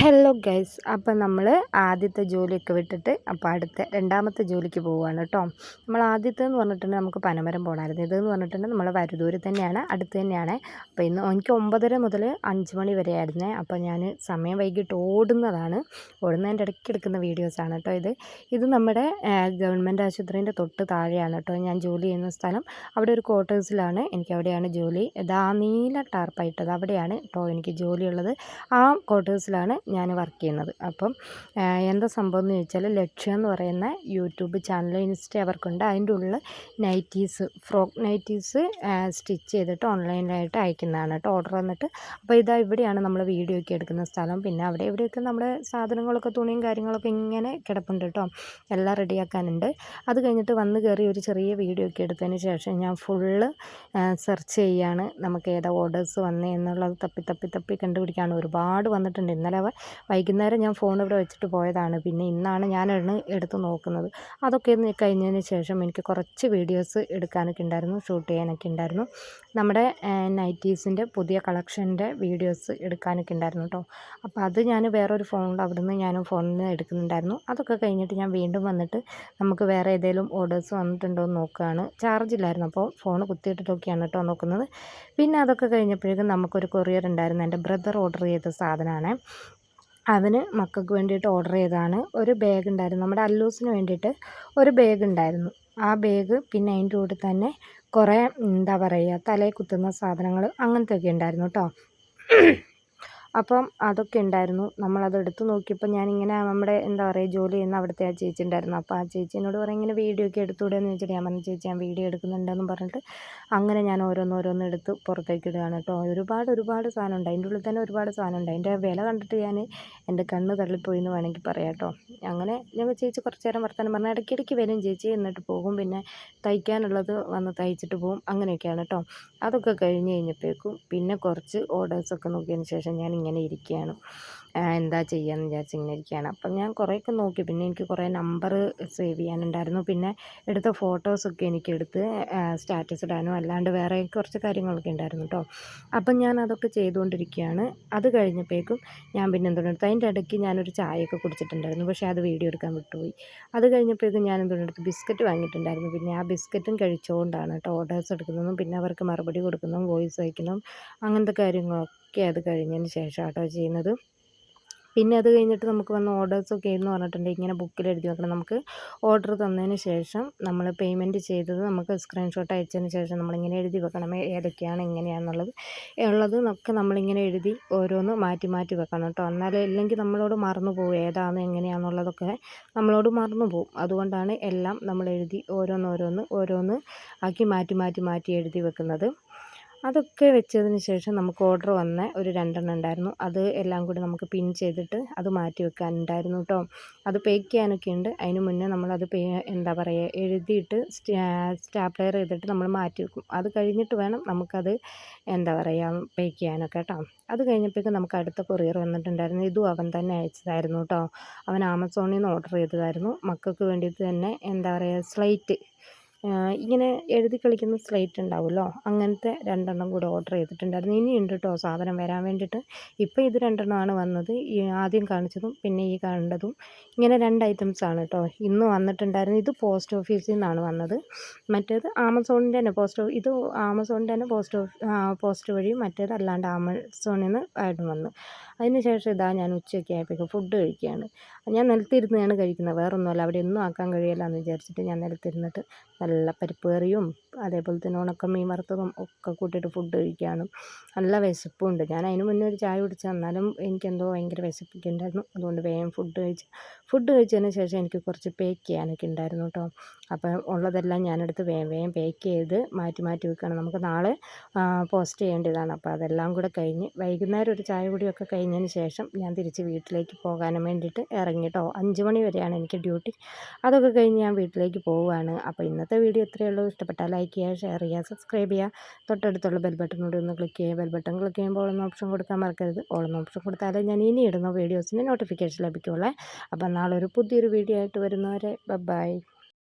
Hello guys അപ്പം നമ്മൾ ആദ്യത്തെ ജോലിയൊക്കെ വിട്ടിട്ട് അപ്പോൾ അടുത്ത രണ്ടാമത്തെ ജോലിക്ക് പോവുകയാണ് കേട്ടോ. നമ്മൾ ആദ്യത്തെ എന്ന് പറഞ്ഞിട്ടുണ്ടെങ്കിൽ നമുക്ക് പനമരം പോകണമായിരുന്നു ഇതെന്ന് പറഞ്ഞിട്ടുണ്ടെങ്കിൽ നമ്മൾ വരുദൂര് തന്നെയാണ് അടുത്ത് തന്നെയാണ്. അപ്പോൾ ഇന്ന് എനിക്ക് ഒമ്പതര മുതൽ അഞ്ച് മണി വരെ ആയിരുന്നു. അപ്പോൾ ഞാൻ സമയം വൈകിട്ട് ഓടുന്നതാണ്. ഓടുന്നതിന്റെ ഇടയ്ക്ക് എടുക്കുന്ന വീഡിയോസാണ് കേട്ടോ ഇത്. ഇത് നമ്മുടെ ഗവൺമെന്റ് ആശുപത്രീന്റെ തൊട്ട് താഴെയാണ് കേട്ടോ. ഞാൻ ജോലി ചെയ്യുന്ന സ്ഥലം. അവിടെ ഒരു ക്വാർട്ടേഴ്സിലാണ് എനിക്ക് അവിടെയാണ് ജോലി. ഇതാ നീല ടാർപ്പായിട്ടത്. അവിടെയാണ് കേട്ടോ എനിക്ക് ജോലിയുള്ളത്. ആ ക്വാർട്ടേഴ്സിലാണ് ഞാൻ വർക്ക് ചെയ്യുന്നത്. അപ്പം എന്താ സംഭവം എന്ന് ചോദിച്ചാൽ ലക്ഷ്യം എന്ന് പറയുന്ന യൂട്യൂബ് ചാനൽ ഇൻസ്റ്റ അവർക്കുണ്ട്. അതിന്റെ ഉള്ളിൽ നൈറ്റീസ് ഫ്രോക്ക് നൈറ്റീസ് സ്റ്റിച്ച് ചെയ്തിട്ട് ഓൺലൈനിലായിട്ട് അയക്കുന്നതാണ് കേട്ടോ ഓർഡർ വന്നിട്ട്. അപ്പോൾ ഇതാ ഇവിടെയാണ് നമ്മൾ വീഡിയോ ഒക്കെ എടുക്കുന്ന സ്ഥലം. പിന്നെ അവിടെ ഇവിടെയൊക്കെ നമ്മുടെ സാധനങ്ങളൊക്കെ തുണിയും കാര്യങ്ങളൊക്കെ ഇങ്ങനെ കിടപ്പുണ്ട് കേട്ടോ എല്ലാം റെഡിയാക്കാനുണ്ട് അത് കഴിഞ്ഞിട്ട് വന്ന് കയറി ഒരു ചെറിയ വീഡിയോ ഒക്കെ എടുത്തതിന് ശേഷം ഞാൻ ഫുള്ള് സെർച്ച് ചെയ്യാണ്. നമുക്ക് ഏതാ ഓർഡേഴ്സ് വന്നേ എന്നുള്ളത് തപ്പി തപ്പി തപ്പി കണ്ടുപിടിക്കാണ് ഒരുപാട് വന്നിട്ടുണ്ട്. ഇന്നലെ വൈകുന്നേരം ഞാൻ ഫോൺ ഇവിടെ വെച്ചിട്ട് പോയതാണ്. പിന്നെ ഇന്നാണ് ഞാൻ ഞാനൊന്ന് എടുത്ത് നോക്കുന്നത്. അതൊക്കെ കഴിഞ്ഞതിന് ശേഷം എനിക്ക് കുറച്ച് വീഡിയോസ് എടുക്കാനൊക്കെ ഉണ്ടായിരുന്നു ഷൂട്ട് ചെയ്യാനൊക്കെ ഉണ്ടായിരുന്നു. നമ്മുടെ നൈറ്റീസിന്റെ പുതിയ കളക്ഷന്റെ വീഡിയോസ് എടുക്കാനൊക്കെ ഉണ്ടായിരുന്നു കേട്ടോ അപ്പോൾ അത് ഞാൻ വേറൊരു ഫോണിൽ അവിടുന്ന് ഞാൻ ഫോണിൽ നിന്ന് എടുക്കുന്നുണ്ടായിരുന്നു. അതൊക്കെ കഴിഞ്ഞിട്ട് ഞാൻ വീണ്ടും വന്നിട്ട് നമുക്ക് വേറെ ഏതെങ്കിലും ഓർഡേഴ്സ് വന്നിട്ടുണ്ടോ എന്ന് നോക്കുകയാണ് ചാർജ് ഇല്ലായിരുന്നു. അപ്പോൾ ഫോൺ കുത്തിയിട്ടിട്ടൊക്കെയാണ് കേട്ടോ നോക്കുന്നത്. പിന്നെ അതൊക്കെ കഴിഞ്ഞപ്പോഴേക്കും നമുക്കൊരു കൊറിയർ ഉണ്ടായിരുന്നു. എന്റെ ബ്രദർ ഓർഡർ ചെയ്ത സാധനമാണ് അവന് മക്കൾക്ക് വേണ്ടിയിട്ട് ഓർഡർ ചെയ്തതാണ്. ഒരു ബാഗ് ഉണ്ടായിരുന്നു. നമ്മുടെ അല്ലൂസിന് വേണ്ടിയിട്ട് ഒരു ബാഗ് ഉണ്ടായിരുന്നു. ആ ബാഗ് പിന്നെ അതിന്റെ കൂടെ തന്നെ കുറേ എന്താ പറയുക തലയിൽ കുത്തുന്ന സാധനങ്ങൾ അങ്ങനത്തെ ഉണ്ടായിരുന്നു കേട്ടോ അപ്പം അതൊക്കെ ഉണ്ടായിരുന്നു. നമ്മളത് എടുത്ത് നോക്കിയപ്പോൾ ഞാനിങ്ങനെ നമ്മുടെ എന്താ പറയുക ജോലി ചെയ്യുന്ന അവിടുത്തെ ആ ചേച്ചി ഉണ്ടായിരുന്നു. അപ്പോൾ ആ ചേച്ചി എന്നോട് പറയും ഇങ്ങനെ വീഡിയോ ഒക്കെ എടുത്തുകൂടെ എന്ന് വെച്ചിട്ട് ഞാൻ പറഞ്ഞു ചേച്ചി ഞാൻ വീഡിയോ എടുക്കുന്നുണ്ടെന്ന് പറഞ്ഞിട്ട് അങ്ങനെ ഞാൻ ഓരോന്നോരോന്ന് എടുത്ത് പുറത്തേക്ക് ഇടുകയാണ് കേട്ടോ. ഒരുപാട് ഒരുപാട് സാധനം ഉണ്ട്. അതിന്റെ ഉള്ളിൽ തന്നെ ഒരുപാട് സാധനം ഉണ്ട്. അതിന്റെ വില കണ്ടിട്ട് ഞാൻ എന്റെ കണ്ണ് തള്ളിപ്പോയി എന്ന് വേണമെങ്കിൽ പറയാം കേട്ടോ. അങ്ങനെ ഞങ്ങൾ ചേച്ചി കുറച്ച് നേരം വർത്തമാനം പറഞ്ഞാൽ ഇടയ്ക്കിടയ്ക്ക് വരും ചേച്ചി എന്നിട്ട് പോകും. പിന്നെ തയ്ക്കാനുള്ളത് വന്ന് തയ്ച്ചിട്ട് പോകും. അങ്ങനെയൊക്കെയാണ് കേട്ടോ. അതൊക്കെ കഴിഞ്ഞ് കഴിഞ്ഞപ്പോഴേക്കും പിന്നെ കുറച്ച് ഓർഡേഴ്സൊക്കെ നോക്കിയതിന് ശേഷം ഞാൻ ഇങ്ങനെ ഇരിക്കുകയാണ് എന്താ ചെയ്യാമെന്ന് വിചാരിച്ച് ഇങ്ങനെ ഇരിക്കുകയാണ് അപ്പം ഞാൻ കുറേയൊക്കെ നോക്കി. പിന്നെ എനിക്ക് കുറേ നമ്പർ സേവ് ചെയ്യാനുണ്ടായിരുന്നു. പിന്നെ എടുത്ത ഫോട്ടോസൊക്കെ എനിക്ക് എടുത്ത് സ്റ്റാറ്റസ് ഇടാനും അല്ലാണ്ട് വേറെ കുറച്ച് കാര്യങ്ങളൊക്കെ ഉണ്ടായിരുന്നു കേട്ടോ അപ്പം ഞാൻ അതൊക്കെ ചെയ്തുകൊണ്ടിരിക്കുകയാണ് അത് കഴിഞ്ഞപ്പോഴേക്കും ഞാൻ പിന്നെ എന്തുകൊണ്ടെടുത്തു അതിന്റെ ഇടയ്ക്ക് ഞാനൊരു ചായയൊക്കെ കുടിച്ചിട്ടുണ്ടായിരുന്നു. പക്ഷേ അത് വീഡിയോ എടുക്കാൻ വിട്ടുപോയി. അത് കഴിഞ്ഞപ്പോഴേക്കും ഞാൻ എന്തുകൊണ്ടെടുത്ത് ബിസ്ക്കറ്റ് വാങ്ങിയിട്ടുണ്ടായിരുന്നു. പിന്നെ ആ ബിസ്ക്കറ്റും കഴിച്ചുകൊണ്ടാണ് കേട്ടോ ഓർഡേഴ്സ് എടുക്കുന്നതും പിന്നെ അവർക്ക് മറുപടി കൊടുക്കുന്നതും വോയിസ് അയക്കുന്നതും അങ്ങനത്തെ കാര്യങ്ങളൊക്കെ അത് കഴിഞ്ഞതിന് ശേഷം കേട്ടോ ചെയ്യുന്നത്. പിന്നെ അത് കഴിഞ്ഞിട്ട് നമുക്ക് വന്ന ഓർഡേഴ്സൊക്കെ എന്ന് പറഞ്ഞിട്ടുണ്ട്. ഇങ്ങനെ ബുക്കിൽ എഴുതി വെക്കണം. നമുക്ക് ഓർഡർ തന്നതിന് ശേഷം നമ്മൾ പേയ്മെന്റ് ചെയ്തത് നമുക്ക് സ്ക്രീൻഷോട്ട് അയച്ചതിന് ശേഷം നമ്മളിങ്ങനെ എഴുതി വെക്കണം. ഏതൊക്കെയാണ് എങ്ങനെയാണെന്നുള്ളത് ഉള്ളത് ഒക്കെ നമ്മളിങ്ങനെ എഴുതി ഓരോന്ന് മാറ്റി മാറ്റി വെക്കണം കേട്ടോ. എന്നാലേ ഇല്ലെങ്കിൽ നമ്മളോട് മറന്നു പോകും ഏതാണ് എങ്ങനെയാണെന്നുള്ളതൊക്കെ നമ്മളോട് മറന്നു പോകും അതുകൊണ്ടാണ് എല്ലാം നമ്മൾ എഴുതി ഓരോന്നോരോന്ന് ഓരോന്ന് ആക്കി മാറ്റി മാറ്റി മാറ്റി എഴുതി വെക്കുന്നത്. അതൊക്കെ വെച്ചതിന് ശേഷം നമുക്ക് ഓർഡർ വന്ന ഒരു രണ്ടെണ്ണം ഉണ്ടായിരുന്നു. അത് എല്ലാം കൂടി നമുക്ക് പിൻ ചെയ്തിട്ട് അത് മാറ്റി വെക്കാനുണ്ടായിരുന്നു കേട്ടോ അത് പേക്ക് ചെയ്യാനൊക്കെ ഉണ്ട്. അതിന് മുന്നേ നമ്മളത് പേ എന്താ പറയുക എഴുതിയിട്ട് സ്റ്റാപ്ലെയർ ചെയ്തിട്ട് നമ്മൾ മാറ്റി വെക്കും. അത് കഴിഞ്ഞിട്ട് വേണം നമുക്കത് എന്താ പറയുക പേക്ക് ചെയ്യാനൊക്കെ കേട്ടോ അത് കഴിഞ്ഞപ്പോഴേക്കും നമുക്ക് അടുത്ത കൊറിയർ വന്നിട്ടുണ്ടായിരുന്നു. ഇതും അവൻ തന്നെ അയച്ചതായിരുന്നു കേട്ടോ അവൻ ആമസോണിൽ നിന്ന് ഓർഡർ ചെയ്തതായിരുന്നു. മക്കൾക്ക് വേണ്ടിയിട്ട് തന്നെ എന്താ പറയുക സ്ലൈറ്റ് ഇങ്ങനെ എഴുതി കളിക്കുന്ന സ്ലേറ്റ് ഉണ്ടാവുമല്ലോ? അങ്ങനത്തെ രണ്ടെണ്ണം കൂടെ ഓർഡർ ചെയ്തിട്ടുണ്ടായിരുന്നു. ഇനിയുണ്ട് കേട്ടോ സാധനം വരാൻ വേണ്ടിയിട്ട്. ഇപ്പോൾ ഇത് രണ്ടെണ്ണമാണ് വന്നത്. ഈ ആദ്യം കാണിച്ചതും പിന്നെ ഈ കണ്ടതും. ഇങ്ങനെ രണ്ട് ഐറ്റംസ് ആണ് കേട്ടോ ഇന്ന് വന്നിട്ടുണ്ടായിരുന്നു. ഇത് പോസ്റ്റ് ഓഫീസിൽ നിന്നാണ് വന്നത്. മറ്റേത് ആമസോണിന്റെ തന്നെ പോസ്റ്റ് ഇത് ആമസോണിന്റെ തന്നെ പോസ്റ്റ് പോസ്റ്റ് വഴി മറ്റേത് അല്ലാണ്ട് ആമസോണിൽ നിന്ന് ആയിട്ടും വന്നു അതിന് ശേഷം ഇതാ ഞാൻ ഉച്ചയൊക്കെ ആയപ്പോഴേക്കും ഫുഡ് കഴിക്കുകയാണ്. ഞാൻ നിലത്തിരുന്നാണ് കഴിക്കുന്നത്. വേറൊന്നുമല്ല. അവിടെ ഒന്നും ആക്കാൻ കഴിയില്ല എന്ന് വിചാരിച്ചിട്ട് ഞാൻ നിലത്തിരുന്നിട്ട് നല്ല പരിപ്പ് കറിയും അതേപോലെ തന്നെ ഉണക്ക മീൻ വറുത്തതും ഒക്കെ കൂട്ടിയിട്ട് ഫുഡ് കഴിക്കാനും നല്ല വിശപ്പുണ്ട്. ഞാൻ അതിന് മുന്നേ ഒരു ചായ കുടിച്ചു എന്നാലും എനിക്കെന്തോ ഭയങ്കര വിശപ്പൊക്കെ ഉണ്ടായിരുന്നു അതുകൊണ്ട് വേഗം ഫുഡ് കഴിച്ച് ഫുഡ് കഴിച്ചതിന് ശേഷം എനിക്ക് കുറച്ച് പേക്ക് ചെയ്യാനൊക്കെ ഉണ്ടായിരുന്നു കേട്ടോ. അപ്പം ഉള്ളതെല്ലാം ഞാനെടുത്ത് വേഗം വേഗം പേക്ക് ചെയ്ത് മാറ്റി മാറ്റി വെക്കുകയാണ്. നമുക്ക് നാളെ പോസ്റ്റ് ചെയ്യേണ്ടതാണ്. അപ്പോൾ അതെല്ലാം കൂടെ കഴിഞ്ഞ് വൈകുന്നേരം ഒരു ചായ കുടിയൊക്കെ കഴിഞ്ഞതിന് ശേഷം ഞാൻ തിരിച്ച് വീട്ടിലേക്ക് പോകാനും വേണ്ടിയിട്ട് ഇറങ്ങി കേട്ടോ. അഞ്ച് മണി വരെയാണ് എനിക്ക് ഡ്യൂട്ടി അതൊക്കെ കഴിഞ്ഞ് ഞാൻ വീട്ടിലേക്ക് പോവുകയാണ്. അപ്പോൾ ഇന്നത്തെ വീഡിയോ ഇത്രയേ ഉള്ളൂ. ഇഷ്ടപ്പെട്ടാൽ ലൈക്ക് ചെയ്യുക ഷെയർ ചെയ്യുക സബ്സ്ക്രൈബ് ചെയ്യുക. തൊട്ടടുത്തുള്ള ബെൽ ഒന്ന് ക്ലിക്ക് ചെയ്യുക. ബെൽ ബട്ടൺ ക്ലിക്ക് ചെയ്യുമ്പോൾ ഓളെന്ന ഓപ്ഷൻ കൊടുക്കാൻ മറക്കരുത്. ഓളെന്ന ഓപ്ഷൻ കൊടുത്താലേ ഞാൻ ഇനി ഇടുന്ന വീഡിയോസിന് നോട്ടിഫിക്കേഷൻ ലഭിക്കുള്ളൂ. അപ്പം നാളെ ഒരു പുതിയൊരു വീഡിയോ ആയിട്ട് വരുന്നവരെ ബൈ